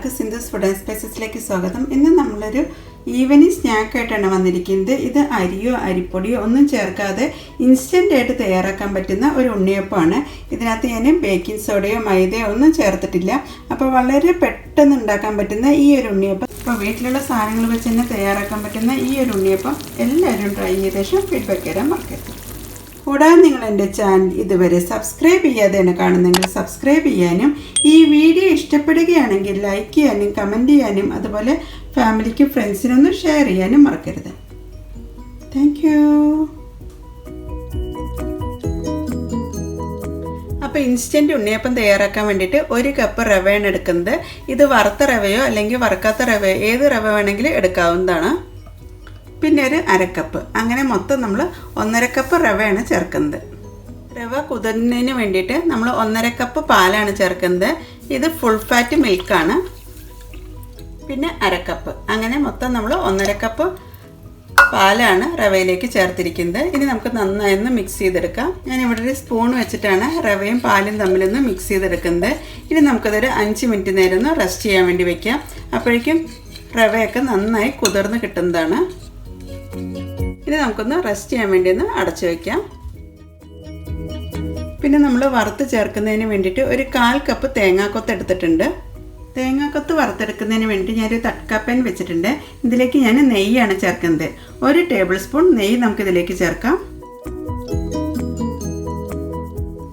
എല്ലാവർക്കും Sindhu's food and സ്പൈസസിലേക്ക് സ്വാഗതം. ഇന്ന് നമ്മളൊരു ഈവനിങ് സ്നാക്കായിട്ടാണ് വന്നിരിക്കുന്നത്. ഇത് അരിയോ അരിപ്പൊടിയോ ഒന്നും ചേർക്കാതെ ഇൻസ്റ്റന്റ് ആയിട്ട് തയ്യാറാക്കാൻ പറ്റുന്ന ഒരു ഉണ്ണിയപ്പമാണ്. ഇതിനകത്ത് ഞാൻ ബേക്കിംഗ് സോഡയോ മൈദയോ ഒന്നും ചേർത്തിട്ടില്ല. അപ്പോൾ വളരെ പെട്ടെന്ന് ഉണ്ടാക്കാൻ പറ്റുന്ന ഈ ഒരു ഉണ്ണിയപ്പം. അപ്പോൾ വീട്ടിലുള്ള സാധനങ്ങൾ വെച്ച് തന്നെ തയ്യാറാക്കാൻ പറ്റുന്ന ഈ ഒരു ഉണ്ണിയപ്പം എല്ലാവരും ട്രൈ ചെയ്ത ശേഷം ഫീഡ്ബാക്ക് തരാൻ മറക്കരുത് കൂടാതെ നിങ്ങൾ എന്റെ ചാനൽ ഇതുവരെ സബ്സ്ക്രൈബ് ചെയ്യാതെയാണ് കാണുന്നെങ്കിൽ സബ്സ്ക്രൈബ് ചെയ്യാനും ഈ വീഡിയോ ഇഷ്ടപ്പെടുകയാണെങ്കിൽ ലൈക്ക് ചെയ്യാനും കമന്റ് ചെയ്യാനും അതുപോലെ ഫാമിലിക്കും ഫ്രണ്ട്സിനൊന്നും ഷെയർ ചെയ്യാനും മറക്കരുത്. താങ്ക് അപ്പോൾ ഇൻസ്റ്റന്റ് ഉണ്ണിയപ്പം തയ്യാറാക്കാൻ വേണ്ടിയിട്ട് ഒരു കപ്പ് റവയാണ് എടുക്കുന്നത്. ഇത് വറുത്ത റവയോ അല്ലെങ്കിൽ വറുക്കാത്ത റവയോ ഏത് റവ വേണമെങ്കിലും എടുക്കാവുന്നതാണ്. പിന്നെ ഒരു അരക്കപ്പ്. അങ്ങനെ മൊത്തം നമ്മൾ ഒന്നര കപ്പ് റവയാണ് ചേർക്കുന്നത്. റവ കുതിർന്നതിന് വേണ്ടിയിട്ട് നമ്മൾ ഒന്നര കപ്പ് പാലാണ് ചേർക്കുന്നത്. ഇത് ഫുൾ ഫാറ്റ് മിൽക്കാണ് പിന്നെ അരക്കപ്പ്. അങ്ങനെ മൊത്തം നമ്മൾ ഒന്നര കപ്പ് പാലാണ് റവയിലേക്ക് ചേർത്തിരിക്കുന്നത്. ഇനി നമുക്ക് നന്നായി ഒന്ന് മിക്സ് ചെയ്തെടുക്കാം. ഞാൻ ഇവിടെ ഒരു സ്പൂൺ വെച്ചിട്ടാണ് റവയും പാലും തമ്മിലൊന്ന് മിക്സ് ചെയ്തെടുക്കുന്നത്. ഇനി നമുക്കതൊരു അഞ്ച് മിനിറ്റ് നേരം ഒന്ന് റെസ്റ്റ് ചെയ്യാൻ വേണ്ടി വെക്കാം. അപ്പോഴേക്കും റവയൊക്കെ നന്നായി കുതിർന്ന് കിട്ടുന്നതാണ്. ഇനി നമുക്കൊന്ന് റെസ്റ്റ് ചെയ്യാൻ വേണ്ടി ഒന്ന് അടച്ചു വയ്ക്കാം പിന്നെ നമ്മൾ വറുത്ത് ചേർക്കുന്നതിന് വേണ്ടിയിട്ട് ഒരു കാൽ കപ്പ് തേങ്ങാക്കൊത്ത് എടുത്തിട്ടുണ്ട്. തേങ്ങാക്കൊത്ത് വറുത്തെടുക്കുന്നതിന് വേണ്ടി ഞാനൊരു തട്ട്കാപ്പൻ വെച്ചിട്ടുണ്ട്. ഇതിലേക്ക് ഞാൻ നെയ്യാണ് ചേർക്കുന്നത്. ഒരു ടേബിൾ സ്പൂൺ നെയ്യ് നമുക്കിതിലേക്ക് ചേർക്കാം.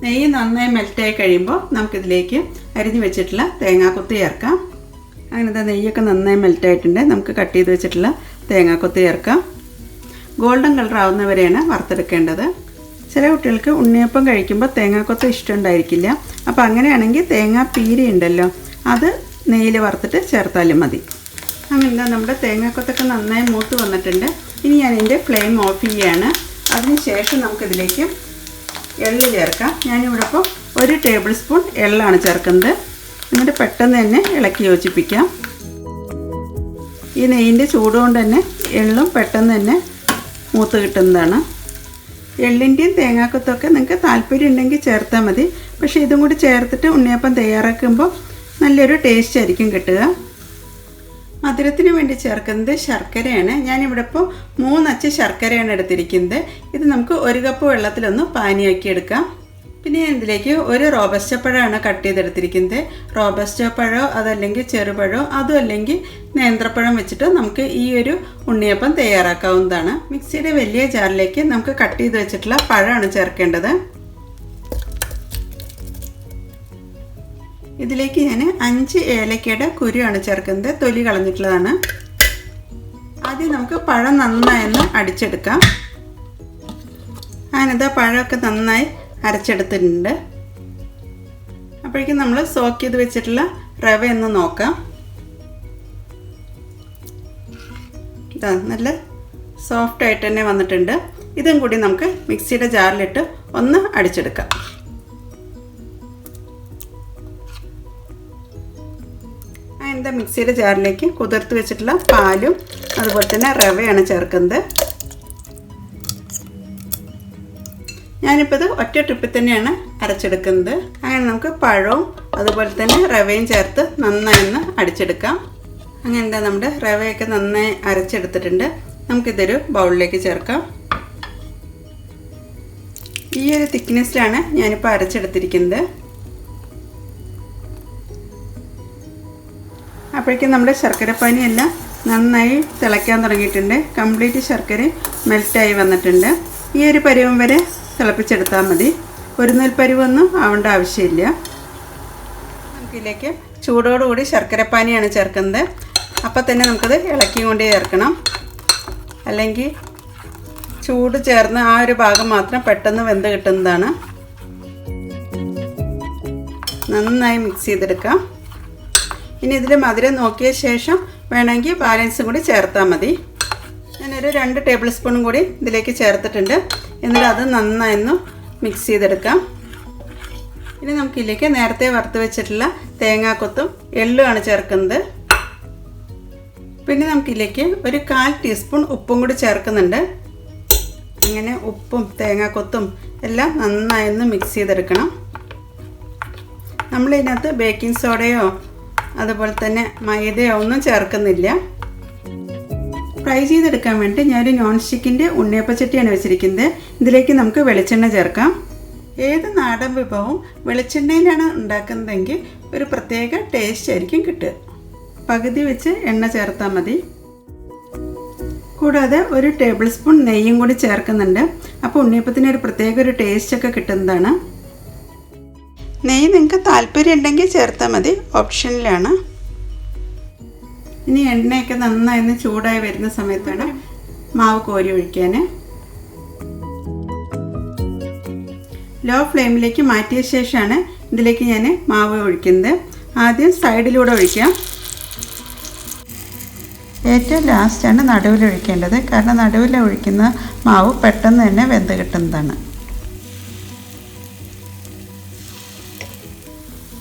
നെയ്യ് നന്നായി മെൽറ്റായി കഴിയുമ്പോൾ നമുക്കിതിലേക്ക് അരിഞ്ഞു വെച്ചിട്ടുള്ള തേങ്ങാക്കൊത്ത് ചേർക്കാം. അങ്ങനത്തെ നെയ്യൊക്കെ നന്നായി മെൽറ്റായിട്ടുണ്ട് നമുക്ക് കട്ട് ചെയ്ത് വെച്ചിട്ടുള്ള തേങ്ങാക്കൊത്ത് ചേർക്കാം. ഗോൾഡൻ കളർ ആവുന്നവരെയാണ് വറുത്തെടുക്കേണ്ടത്. ചില കുട്ടികൾക്ക് ഉണ്ണിയപ്പം കഴിക്കുമ്പോൾ തേങ്ങാക്കൊത്ത ഇഷ്ടമുണ്ടായിരിക്കില്ല അപ്പോൾ അങ്ങനെയാണെങ്കിൽ തേങ്ങാ പീരി ഉണ്ടല്ലോ അത് നെയ്യിൽ വറുത്തിട്ട് ചേർത്താലും മതി. അങ്ങനെ നമ്മുടെ തേങ്ങാക്കൊത്തൊക്കെ നന്നായി മൂത്ത് വന്നിട്ടുണ്ട്. ഇനി ഞാൻ ഇതിന്റെ ഫ്ലെയിം ഓഫ് ചെയ്യുകയാണ് അതിനുശേഷം നമുക്കിതിലേക്ക് എള്ള് ചേർക്കാം. ഞാനിവിടെ ഇപ്പോൾ ഒരു ടേബിൾ സ്പൂൺ എള്ളാണ് ചേർക്കുന്നത്. എന്നിട്ട് പെട്ടെന്ന് തന്നെ ഇളക്കി യോജിപ്പിക്കാം. ഈ നെയ്യിന്റെ ചൂടുകൊണ്ട് തന്നെ എള്ളും പെട്ടെന്ന് തന്നെ മൂത്ത് കിട്ടുന്നതാണ്. എള്ളിന്റെയും തേങ്ങാക്കത്തൊക്കെ നിങ്ങൾക്ക് താല്പര്യം ഉണ്ടെങ്കിൽ ചേർത്താൽ മതി. പക്ഷേ ഇതും കൂടി ചേർത്തിട്ട് ഉണ്ണിയപ്പം തയ്യാറാക്കുമ്പോൾ നല്ലൊരു ടേസ്റ്റ് ആയിരിക്കും കിട്ടുക. മധുരത്തിന് വേണ്ടി ചേർക്കുന്നത് ശർക്കരയാണ്. ഞാനിവിടെ ഇപ്പോൾ മൂന്നച്ച് ശർക്കരയാണ് എടുത്തിരിക്കുന്നത്. ഇത് നമുക്ക് ഒരു കപ്പ് വെള്ളത്തിലൊന്ന് പാനിയാക്കി എടുക്കാം പിന്നെ ഇതിലേക്ക് ഒരു റോബസ്റ്റ പഴമാണ് കട്ട് ചെയ്തെടുത്തിരിക്കുന്നത്. റോബസ്റ്റ പഴമോ അതല്ലെങ്കിൽ ചെറുപഴമോ അതും അല്ലെങ്കിൽ നേന്ത്രപ്പഴം വെച്ചിട്ട് നമുക്ക് ഈ ഒരു ഉണ്ണിയപ്പം തയ്യാറാക്കാവുന്നതാണ്. മിക്സിയുടെ വലിയ ജാറിലേക്ക് നമുക്ക് കട്ട് ചെയ്ത് വെച്ചിട്ടുള്ള പഴമാണ് ചേർക്കേണ്ടത്. ഇതിലേക്ക് ഞാൻ അഞ്ച് ഏലക്കയുടെ കുരുവാണ് ചേർക്കുന്നത്. തൊലി കളഞ്ഞിട്ടുള്ളതാണ്. ആദ്യം നമുക്ക് പഴം നന്നായി ഒന്ന് അടിച്ചെടുക്കാം. ഞാനിതാ പഴമൊക്കെ നന്നായി അരച്ചെടുത്തിട്ടുണ്ട്. അപ്പോഴേക്കും നമ്മൾ സോക്ക് ചെയ്ത് വെച്ചിട്ടുള്ള റവ എന്ന് നോക്കാം. ഇതാ നല്ല സോഫ്റ്റ് ആയിട്ട് തന്നെ വന്നിട്ടുണ്ട്. ഇതും കൂടി നമുക്ക് മിക്സിയുടെ ജാറിലിട്ട് ഒന്ന് അടിച്ചെടുക്കാം. അതിന്റെ മിക്സിയുടെ ജാറിലേക്ക് കുതിർത്ത് വെച്ചിട്ടുള്ള പാലും അതുപോലെ തന്നെ റവയാണ് ചേർക്കുന്നത്. ഞാനിപ്പോൾ ഇത് ഒറ്റ ട്രിപ്പിൽ തന്നെയാണ് അരച്ചെടുക്കുന്നത്. അങ്ങനെ നമുക്ക് പഴവും അതുപോലെ തന്നെ റവയും ചേർത്ത് നന്നായി ഒന്ന് അടിച്ചെടുക്കാം. അങ്ങനെ എന്താ നമ്മുടെ റവയൊക്കെ നന്നായി അരച്ചെടുത്തിട്ടുണ്ട്. നമുക്കിതൊരു ബൗളിലേക്ക് ചേർക്കാം. ഈ ഒരു തിക്നെസ്സിലാണ് ഞാനിപ്പോൾ അരച്ചെടുത്തിരിക്കുന്നത്. അപ്പോഴേക്കും നമ്മുടെ ശർക്കരപ്പാനി പനിയെല്ലാം നന്നായി തിളയ്ക്കാൻ തുടങ്ങിയിട്ടുണ്ട്. കംപ്ലീറ്റ് ശർക്കര മെൽറ്റായി വന്നിട്ടുണ്ട്. ഈ ഒരു പരുവം വരെ തിളപ്പിച്ചെടുത്താൽ മതി. ഒരു നെൽപ്പരിവൊന്നും പരുവൊന്നും ആവേണ്ട ആവശ്യമില്ല. നമുക്കിതിലേക്ക് ചൂടോടുകൂടി ശർക്കരപ്പാനിയാണ് ചേർക്കുന്നത്. അപ്പോൾ തന്നെ നമുക്കത് ഇളക്കി കൊണ്ട് ചേർക്കണം. അല്ലെങ്കിൽ ചൂട് ചേർന്ന് ആ ഒരു ഭാഗം മാത്രം പെട്ടെന്ന് വെന്ത് കിട്ടുന്നതാണ്. നന്നായി മിക്സ് ചെയ്തെടുക്കാം. ഇനി ഇതിൽ മധുരം നോക്കിയ ശേഷം വേണമെങ്കിൽ ബാലൻസും കൂടി ചേർത്താൽ മതി. ഞാനൊരു രണ്ട് ടേബിൾ സ്പൂണും കൂടി ഇതിലേക്ക് ചേർത്തിട്ടുണ്ട്. എന്നിട്ട് അത് നന്നായൊന്ന് മിക്സ് ചെയ്തെടുക്കാം. ഇനി നമുക്ക് ഇതിലേക്ക് നേരത്തെ വറുത്ത് വെച്ചിട്ടുള്ള തേങ്ങാക്കൊത്തും എള്ളുമാണ് ചേർക്കുന്നത്. പിന്നെ നമുക്കിതിലേക്ക് ഒരു കാൽ ടീസ്പൂൺ ഉപ്പും കൂടി ചേർക്കുന്നുണ്ട്. ഇങ്ങനെ ഉപ്പും തേങ്ങാക്കൊത്തും എല്ലാം നന്നായൊന്ന് മിക്സ് ചെയ്തെടുക്കണം. നമ്മളിതിനകത്ത് ബേക്കിംഗ് സോഡയോ അതുപോലെ തന്നെ മൈദയോ ഒന്നും ചേർക്കുന്നില്ല. ഫ്രൈ ചെയ്തെടുക്കാൻ വേണ്ടി ഞാനൊരു നോൺ സ്റ്റിക്കിന്റെ ഉണ്ണിയപ്പച്ചട്ടിയാണ് വെച്ചിരിക്കുന്നത്. ഇതിലേക്ക് നമുക്ക് വെളിച്ചെണ്ണ ചേർക്കാം. ഏത് നാടൻ വിഭവവും വെളിച്ചെണ്ണയിലാണ് ഉണ്ടാക്കുന്നതെങ്കിൽ ഒരു പ്രത്യേക ടേസ്റ്റ് ആയിരിക്കും കിട്ടുക. പകുതി വെച്ച് എണ്ണ ചേർത്താൽ മതി. കൂടാതെ ഒരു ടേബിൾ സ്പൂൺ നെയ്യും കൂടി ചേർക്കുന്നുണ്ട്. അപ്പോൾ ഉണ്ണിയപ്പത്തിന് ഒരു പ്രത്യേക ഒരു ടേസ്റ്റ് ഒക്കെ കിട്ടുന്നതാണ്. നെയ്യ് നിങ്ങൾക്ക് താല്പര്യം ഉണ്ടെങ്കിൽ ചേർത്താൽ മതി. ഓപ്ഷനിലാണ് ഇനി എണ്ണയൊക്കെ നന്നായി ചൂടായി വരുന്ന സമയത്താണ് മാവ് കോരി ഒഴിക്കാൻ ലോ ഫ്ലെയിമിലേക്ക് മാറ്റിയ ശേഷമാണ് ഇതിലേക്ക് ഞാൻ മാവ് ഒഴിക്കുന്നത്. ആദ്യം സൈഡിലൂടെ ഒഴിക്കാം. ഏറ്റവും ലാസ്റ്റാണ് നടുവിൽ ഒഴിക്കേണ്ടത്. കാരണം നടുവിൽ ഒഴിക്കുന്ന മാവ് പെട്ടെന്ന് തന്നെ വെന്ത് കിട്ടുന്നതാണ്.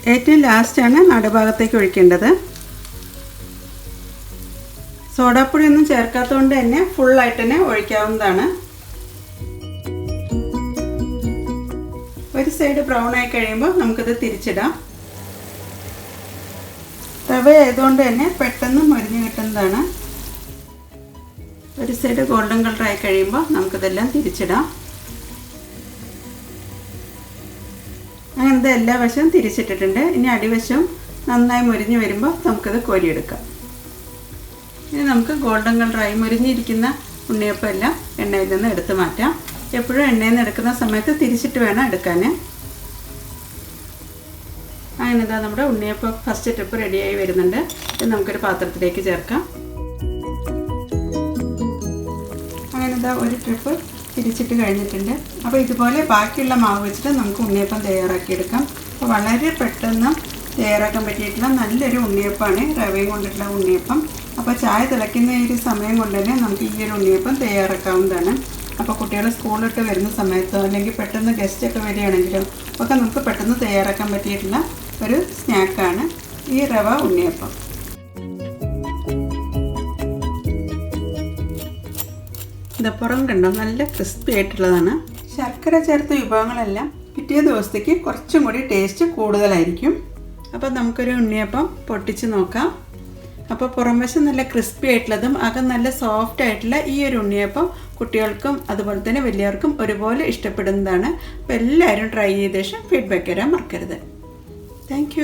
ഏറ്റവും ലാസ്റ്റാണ് നടുഭാഗത്തേക്ക് ഒഴിക്കേണ്ടത്. സോഡാപ്പൊടി ഒന്നും ചേർക്കാത്തതുകൊണ്ട് തന്നെ ഫുള്ളായിട്ട് തന്നെ ഒഴിക്കാവുന്നതാണ്. ഒരു സൈഡ് ബ്രൗൺ ആയി കഴിയുമ്പോൾ നമുക്കിത് തിരിച്ചിടാം. തവ ആയതുകൊണ്ട് തന്നെ പെട്ടെന്ന് മൊരിഞ്ഞ് കിട്ടുന്നതാണ്. ഒരു സൈഡ് ഗോൾഡൻ കളർ ആയി കഴിയുമ്പോൾ നമുക്കിതെല്ലാം തിരിച്ചിടാം. അങ്ങനത്തെ എല്ലാ വശവും തിരിച്ചിട്ടിട്ടുണ്ട്. ഇനി അടിവശം നന്നായി മുരിഞ്ഞ് വരുമ്പോൾ നമുക്കിത് കോരിയെടുക്കാം. ഇനി നമുക്ക് ഗോൾഡൻ കളറായി മുരിഞ്ഞിരിക്കുന്ന ഉണ്ണിയപ്പം എല്ലാം എണ്ണയിൽ നിന്ന് എടുത്തു മാറ്റാം. എപ്പോഴും എണ്ണയിൽ നിന്ന് എടുക്കുന്ന സമയത്ത് തിരിച്ചിട്ട് വേണം എടുക്കാൻ അങ്ങനെ ഇതാ നമ്മുടെ ഉണ്ണിയപ്പം ഫസ്റ്റ് ട്രിപ്പ് റെഡിയായി വരുന്നുണ്ട്. ഇത് നമുക്കൊരു പാത്രത്തിലേക്ക് ചേർക്കാം. അങ്ങനെ ഇതാ ഒരു ട്രിപ്പ് തിരിച്ചിട്ട് കഴിഞ്ഞിട്ടുണ്ട്. അപ്പോൾ ഇതുപോലെ ബാക്കിയുള്ള മാവ് വെച്ചിട്ട് നമുക്ക് ഉണ്ണിയപ്പം തയ്യാറാക്കിയെടുക്കാം അപ്പോൾ വളരെ പെട്ടെന്ന് തയ്യാറാക്കാൻ പറ്റിയിട്ടുള്ള നല്ലൊരു ഉണ്ണിയപ്പമാണ്. റവയും കൊണ്ടിട്ടുള്ള ഉണ്ണിയപ്പം. അപ്പോൾ ചായ തിളയ്ക്കുന്ന ഒരു സമയം കൊണ്ട് തന്നെ നമുക്ക് ഈ ഒരു ഉണ്ണിയപ്പം തയ്യാറാക്കാവുന്നതാണ്. അപ്പോൾ കുട്ടികൾ സ്കൂളിലിട്ട് വരുന്ന സമയത്തോ അല്ലെങ്കിൽ പെട്ടെന്ന് ഗസ്റ്റൊക്കെ വരികയാണെങ്കിലോ ഒക്കെ നമുക്ക് പെട്ടെന്ന് തയ്യാറാക്കാൻ പറ്റിയിട്ടുള്ള ഒരു സ്നാക്കാണ് ഈ റവ ഉണ്ണിയപ്പം. ഇത് പുറം കണ്ടോ? നല്ല ക്രിസ്പി ആയിട്ടുള്ളതാണ്. ശർക്കര ചേർത്ത വിഭവങ്ങളെല്ലാം പിറ്റേ ദിവസത്തേക്ക് കുറച്ചും കൂടി ടേസ്റ്റ് കൂടുതലായിരിക്കും. അപ്പോൾ നമുക്കൊരു ഉണ്ണിയപ്പം പൊട്ടിച്ച് നോക്കാം. അപ്പോൾ പുറംവശം നല്ല ക്രിസ്പി ആയിട്ടുള്ളതും അകം നല്ല സോഫ്റ്റ് ആയിട്ടുള്ള ഈ ഒരു ഉണ്ണിയപ്പം കുട്ടികൾക്കും അതുപോലെ തന്നെ വലിയവർക്കും ഒരുപോലെ ഇഷ്ടപ്പെടുന്നതാണ്. അപ്പോൾ എല്ലാവരും ട്രൈ ചെയ്ത ശേഷം ഫീഡ്ബാക്ക് തരാൻ മറക്കരുത്. താങ്ക്